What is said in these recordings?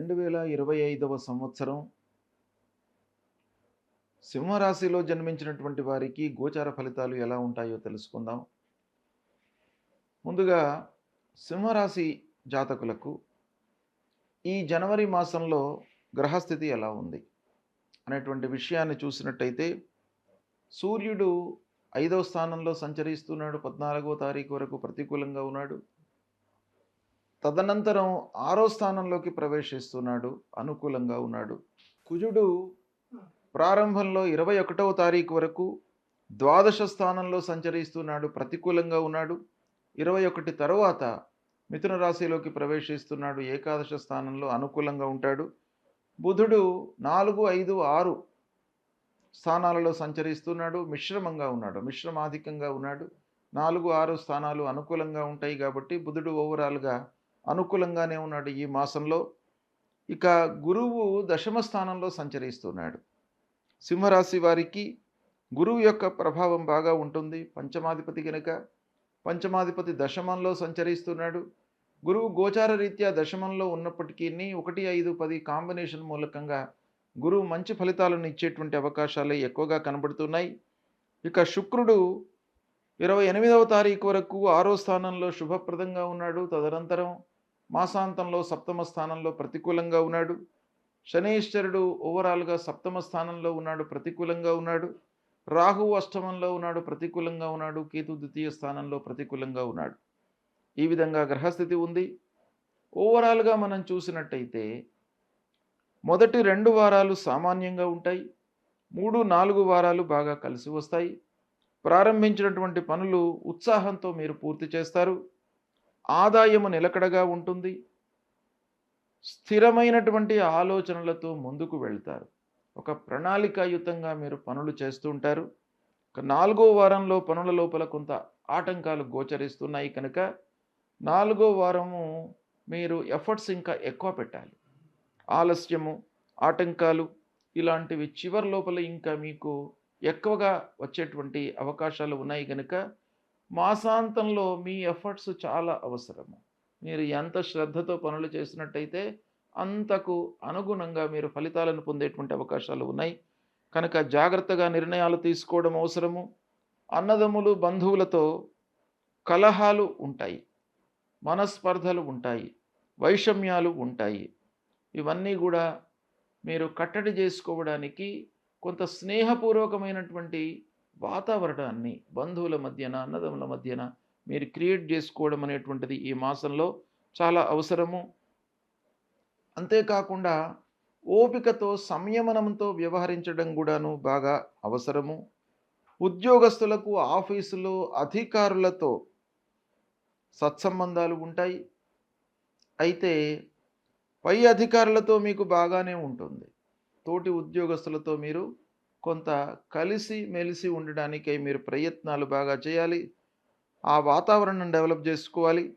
రెండు వేల ఇరవై ఐదవ సంవత్సరం సింహరాశిలో జన్మించినటువంటి వారికి గోచార ఫలితాలు ఎలా ఉంటాయో తెలుసుకుందాం. ముందుగా సింహరాశి జాతకులకు ఈ జనవరి మాసంలో గ్రహస్థితి ఎలా ఉంది అనేటువంటి విషయాన్ని చూసినట్టయితే సూర్యుడు ఐదవ స్థానంలో సంచరిస్తున్నాడు పద్నాలుగో తారీఖు వరకు ప్రతికూలంగా ఉన్నాడు. తదనంతరం ఆరో స్థానంలోకి ప్రవేశిస్తున్నాడు అనుకూలంగా ఉన్నాడు. కుజుడు ప్రారంభంలో ఇరవై ఒకటవ తారీఖు వరకు ద్వాదశ స్థానంలో సంచరిస్తున్నాడు ప్రతికూలంగా ఉన్నాడు. ఇరవై ఒకటి తరువాత మిథున రాశిలోకి ప్రవేశిస్తున్నాడు ఏకాదశ స్థానంలో అనుకూలంగా ఉంటాడు. బుధుడు నాలుగు ఐదు ఆరు స్థానాలలో సంచరిస్తున్నాడు మిశ్రమంగా ఉన్నాడు మిశ్రమాధికంగా ఉన్నాడు. నాలుగు ఆరు స్థానాలు అనుకూలంగా ఉంటాయి కాబట్టి బుధుడు ఓవరాల్గా అనుకూలంగానే ఉన్నాడు ఈ మాసంలో. ఇక గురువు దశమ స్థానంలో సంచరిస్తున్నాడు. సింహరాశి వారికి గురువు యొక్క ప్రభావం బాగా ఉంటుంది. పంచమాధిపతి కనుక పంచమాధిపతి దశమంలో సంచరిస్తున్నాడు. గురువు గోచార రీత్యా దశమంలో ఉన్నప్పటికీ ఒకటి ఐదు పది కాంబినేషన్ మూలకంగా గురువు మంచి ఫలితాలను ఇచ్చేటువంటి అవకాశాలే ఎక్కువగా కనబడుతున్నాయి. ఇక శుక్రుడు ఇరవై ఎనిమిదవ తారీఖు వరకు ఆరో స్థానంలో శుభప్రదంగా ఉన్నాడు. తదనంతరం మాసాంతంలో సప్తమ స్థానంలో ప్రతికూలంగా ఉన్నాడు. శనీశ్వరుడు ఓవరాల్గా సప్తమ స్థానంలో ఉన్నాడు ప్రతికూలంగా ఉన్నాడు. రాహువు అష్టమంలో ఉన్నాడు ప్రతికూలంగా ఉన్నాడు. కేతు ద్వితీయ స్థానంలో ప్రతికూలంగా ఉన్నాడు. ఈ విధంగా గ్రహస్థితి ఉంది. ఓవరాల్గా మనం చూసినట్టయితే మొదటి రెండు వారాలు సామాన్యంగా ఉంటాయి. మూడు నాలుగు వారాలు బాగా కలిసి వస్తాయి. ప్రారంభించినటువంటి పనులు ఉత్సాహంతో మీరు పూర్తి చేస్తారు. ఆదాయము నిలకడగా ఉంటుంది. స్థిరమైనటువంటి ఆలోచనలతో ముందుకు వెళ్తారు. ఒక ప్రణాళికాయుతంగా మీరు పనులు చేస్తూ ఉంటారు. ఒక నాలుగో వారంలో పనుల లోపల కొంత ఆటంకాలు గోచరిస్తున్నాయి కనుక నాలుగో వారము మీరు ఎఫర్ట్స్ ఇంకా ఎక్కువ పెట్టాలి. ఆలస్యము ఆటంకాలు ఇలాంటివి చివరి లోపల ఇంకా మీకు ఎక్కువగా వచ్చేటువంటి అవకాశాలు ఉన్నాయి కనుక మాసాంతంలో మీ ఎఫర్ట్స్ చాలా అవసరము. మీరు ఎంత శ్రద్ధతో పనులు చేసినట్టయితే అంతకు అనుగుణంగా మీరు ఫలితాలను పొందేటువంటి అవకాశాలు ఉన్నాయి. కనుక జాగ్రత్తగా నిర్ణయాలు తీసుకోవడం అవసరము. అన్నదమ్ములు బంధువులతో కలహాలు ఉంటాయి. మనస్పర్ధలు ఉంటాయి. వైషమ్యాలు ఉంటాయి. ఇవన్నీ కూడా మీరు కట్టడి చేసుకోవడానికి కొంత స్నేహపూర్వకమైనటువంటి వాతావరణాన్ని బంధువుల మధ్యన అన్నదముల మధ్యన మీరు క్రియేట్ చేసుకోవడం అనేటువంటిది ఈ మాసంలో చాలా అవసరము. అంతేకాకుండా ఓపికతో సంయమనంతో వ్యవహరించడం కూడాను బాగా అవసరము. ఉద్యోగస్తులకు ఆఫీసులో అధికారులతో సత్సంబంధాలు ఉంటాయి. అయితే పై అధికారులతో మీకు బాగానే ఉంటుంది. తోటి ఉద్యోగస్తులతో మీరు కొంత కలిసి మెలిసి ఉండడానికై మీరు ప్రయత్నాలు బాగా చేయాలి. ఆ వాతావరణం డెవలప్ చేసుకోవాలి.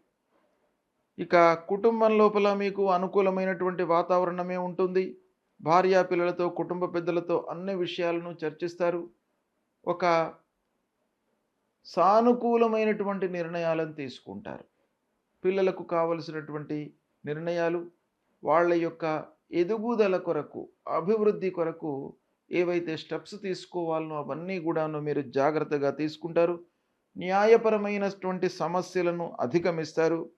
ఇక కుటుంబం లోపల మీకు అనుకూలమైనటువంటి వాతావరణమే ఉంటుంది. భార్యా పిల్లలతో కుటుంబ పెద్దలతో అన్ని విషయాలను చర్చిస్తారు. ఒక సానుకూలమైనటువంటి నిర్ణయాలను తీసుకుంటారు. పిల్లలకు కావలసినటువంటి నిర్ణయాలు వాళ్ళ యొక్క ఎదుగుదల కొరకు అభివృద్ధి కొరకు ఏవైతే స్టెప్స్ తీసుకోవాలనో అవన్నీ కూడాను మీరు జాగ్రత్తగా తీసుకుంటారు. న్యాయపరమైనటువంటి సమస్యలను అధిగమిస్తారు.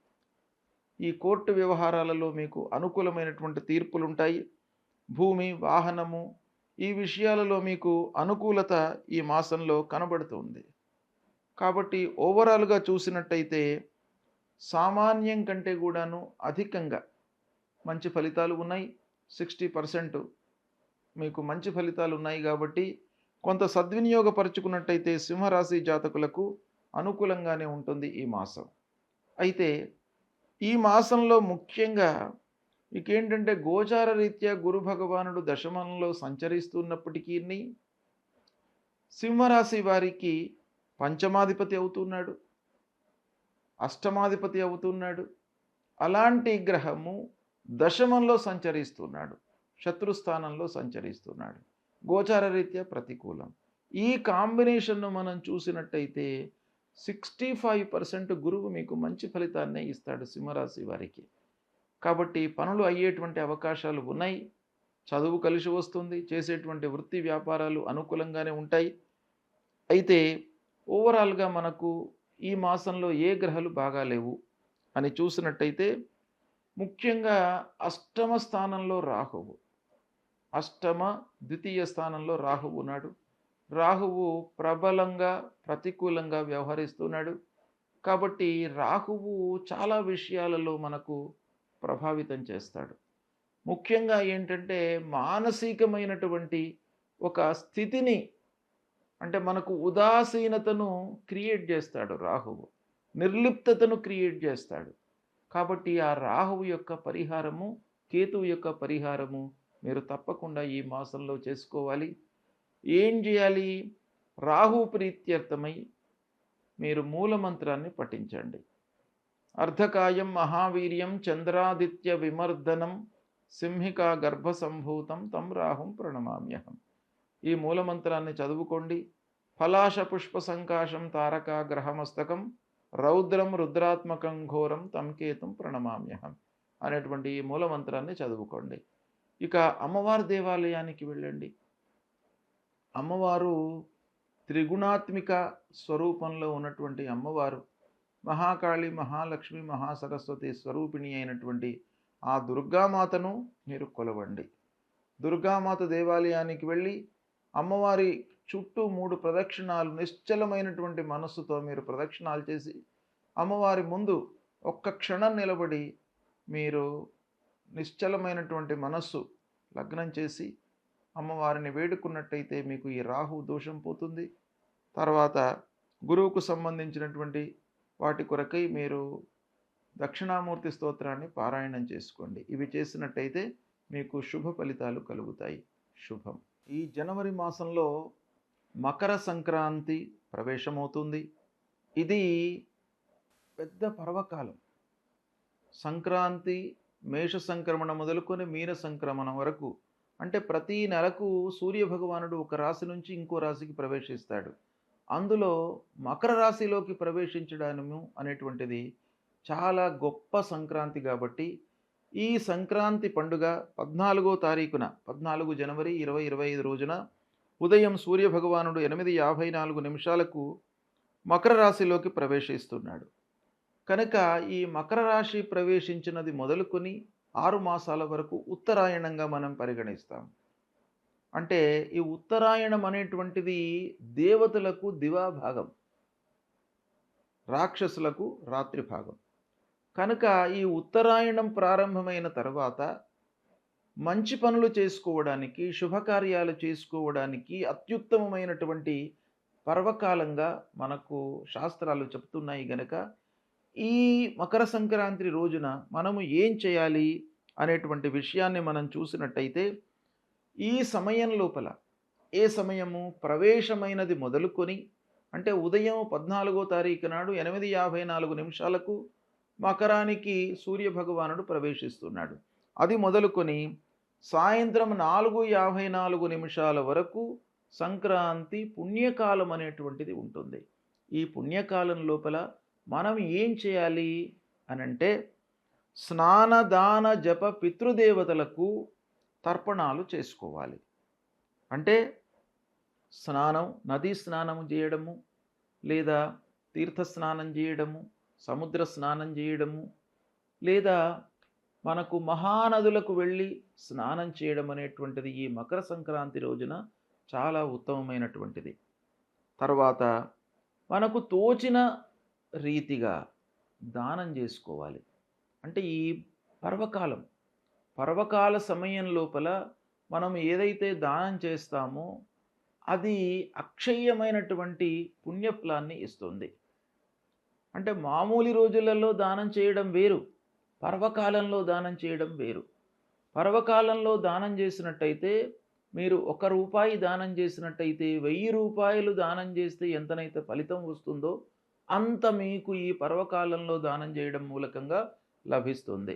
ఈ కోర్టు వ్యవహారాలలో మీకు అనుకూలమైనటువంటి తీర్పులు ఉంటాయి భూమి వాహనము ఈ విషయాలలో మీకు అనుకూలత ఈ మాసంలో కనబడుతుంది. కాబట్టి ఓవరాల్గా చూసినట్టయితే సామాన్యం కంటే కూడాను అధికంగా మంచి ఫలితాలు ఉన్నాయి. సిక్స్టీ పర్సెంట్ మీకు మంచి ఫలితాలు ఉన్నాయి కాబట్టి కొంత సద్వినియోగపరుచుకున్నట్టయితే సింహరాశి జాతకులకు అనుకూలంగానే ఉంటుంది ఈ మాసం. అయితే ఈ మాసంలో ముఖ్యంగా మీకేంటంటే గోచార రీత్యా గురు భగవానుడు దశమంలో సంచరిస్తున్నప్పటికీ సింహరాశి వారికి పంచమాధిపతి అవుతున్నాడు అష్టమాధిపతి అవుతున్నాడు అలాంటి గ్రహము దశమంలో సంచరిస్తున్నాడు. శత్రుస్థానంలో సంచరిస్తున్నాడు. గోచార రీత్యా ప్రతికూలం. ఈ కాంబినేషన్ను మనం చూసినట్టయితే సిక్స్టీ ఫైవ్ పర్సెంట్ గురువు మీకు మంచి ఫలితాన్నే ఇస్తాడు సింహరాశి వారికి. కాబట్టి పనులు అయ్యేటువంటి అవకాశాలు ఉన్నాయి. చదువు కలిసి వస్తుంది. చేసేటువంటి వృత్తి వ్యాపారాలు అనుకూలంగానే ఉంటాయి. అయితే ఓవరాల్గా మనకు ఈ మాసంలో ఏ గ్రహాలు బాగాలేవు అని చూసినట్టయితే ముఖ్యంగా అష్టమ స్థానంలో రాహువు. అష్టమ ద్వితీయ స్థానంలో రాహువు ఉన్నాడు. రాహువు ప్రబలంగా ప్రతికూలంగా వ్యవహరిస్తున్నాడు. కాబట్టి రాహువు చాలా విషయాలలో మనకు ప్రభావితం చేస్తాడు. ముఖ్యంగా ఏంటంటే మానసికమైనటువంటి ఒక స్థితిని అంటే మనకు ఉదాసీనతను క్రియేట్ చేస్తాడు రాహువు. నిర్లిప్తతను క్రియేట్ చేస్తాడు. కాబట్టి ఆ రాహువు యొక్క పరిహారము కేతువు యొక్క పరిహారము మీరు తప్పకుండా ఈ మాసంలో చేసుకోవాలి. ఏం చేయాలి? రాహు ప్రీత్యర్థమై మీరు మూలమంత్రాన్ని పఠించండి. అర్ధకాయం మహావీర్యం చంద్రాదిత్య విమర్దనం సింహికా గర్భసంభూతం తం రాహుం ప్రణమామ్యహం. ఈ మూలమంత్రాన్ని చదువుకోండి. ఫలాశ పుష్ప సంకాశం తారక గ్రహమస్తకం రౌద్రం రుద్రాత్మకం ఘోరం తంకేతం ప్రణమామ్యహం అనేటువంటి ఈ మూలమంత్రాన్ని చదువుకోండి. ఇక అమ్మవారి దేవాలయానికి వెళ్ళండి. అమ్మవారు త్రిగుణాత్మిక స్వరూపంలో ఉన్నటువంటి అమ్మవారు మహాకాళి మహాలక్ష్మి మహాసరస్వతి స్వరూపిణి అయినటువంటి ఆ దుర్గామాతను మీరు కొలవండి. దుర్గామాత దేవాలయానికి వెళ్ళి అమ్మవారి చుట్టూ మూడు ప్రదక్షిణాలు నిశ్చలమైనటువంటి మనస్సుతో మీరు ప్రదక్షిణాలు చేసి అమ్మవారి ముందు ఒక్క క్షణం నిలబడి మీరు నిశ్చలమైనటువంటి మనస్సు లగ్నం చేసి అమ్మవారిని వేడుకున్నట్టయితే మీకు ఈ రాహు దోషం పోతుంది. తర్వాత గురువుకు సంబంధించినటువంటి వాటి కొరకై మీరు దక్షిణామూర్తి స్తోత్రాన్ని పారాయణం చేసుకోండి. ఇవి చేసినట్టయితే మీకు శుభ ఫలితాలు కలుగుతాయి. శుభం. ఈ జనవరి మాసంలో మకర సంక్రాంతి ప్రవేశమవుతుంది. ఇది పెద్ద పర్వకాలం. సంక్రాంతి మేష సంక్రమణ మొదలుకొని మీన సంక్రమణం వరకు. అంటే ప్రతి నెలకు సూర్య భగవానుడు ఒక రాశి నుంచి ఇంకో రాశికి ప్రవేశిస్తాడు. అందులో మకర రాశిలోకి ప్రవేశించడము అనేటువంటిది చాలా గొప్ప సంక్రాంతి కాబట్టి ఈ సంక్రాంతి పండుగ పద్నాలుగో తారీఖున పద్నాలుగు జనవరి ఇరవై ఇరవై ఐదు రోజున ఉదయం సూర్య భగవానుడు ఎనిమిది యాభై నాలుగు నిమిషాలకు మకర రాశిలోకి ప్రవేశిస్తున్నాడు. కనుక ఈ మకర రాశి ప్రవేశించినది మొదలుకొని ఆరు మాసాల వరకు ఉత్తరాయణంగా మనం పరిగణిస్తాం. అంటే ఈ ఉత్తరాయణం అనేటువంటిది దేవతలకు దివా భాగం రాక్షసులకు రాత్రి భాగం. కనుక ఈ ఉత్తరాయణం ప్రారంభమైన తర్వాత మంచి పనులు చేసుకోవడానికి శుభకార్యాలు చేసుకోవడానికి అత్యుత్తమమైనటువంటి పర్వకాలంగా మనకు శాస్త్రాలు చెప్తున్నాయి గనక ఈ మకర సంక్రాంతి రోజున మనము ఏం చేయాలి అనేటువంటి విషయాన్ని మనం చూసినట్టయితే ఈ సమయం లోపల ఏ సమయము ప్రవేశమైనది మొదలుకొని అంటే ఉదయం పద్నాలుగో తారీఖు నాడు ఎనిమిది యాభై నాలుగు నిమిషాలకు మకరానికి సూర్య భగవానుడు ప్రవేశిస్తున్నాడు. అది మొదలుకొని సాయంత్రం నాలుగు యాభై నాలుగు నిమిషాల వరకు సంక్రాంతి పుణ్యకాలం అనేటువంటిది ఉంటుంది. ఈ పుణ్యకాలం లోపల మనం ఏం చేయాలి అని అంటే స్నానదాన జప పితృదేవతలకు తర్పణాలు చేసుకోవాలి. అంటే స్నానం నదీ స్నానం చేయడము లేదా తీర్థ స్నానం చేయడము సముద్ర స్నానం చేయడము లేదా మనకు మహానదులకు వెళ్ళి స్నానం చేయడం అనేటువంటిది ఈ మకర సంక్రాంతి రోజున చాలా ఉత్తమమైనటువంటిది. తర్వాత మనకు తోచిన రీతిగా దానం చేసుకోవాలి. అంటే ఈ పర్వకాలం పర్వకాల సమయం లోపల మనం ఏదైతే దానం చేస్తామో అది అక్షయ్యమైనటువంటి పుణ్యఫలాన్ని ఇస్తుంది. అంటే మామూలు రోజులలో దానం చేయడం వేరు పర్వకాలంలో దానం చేయడం వేరు. పర్వకాలంలో దానం చేసినట్టయితే మీరు ఒక రూపాయి దానం చేసినట్టయితే వెయ్యి రూపాయలు దానం చేస్తే ఎంతనైతే ఫలితం వస్తుందో అంత మీకు ఈ పర్వకాలంలో దానం చేయడం మూలకంగా లభిస్తుంది.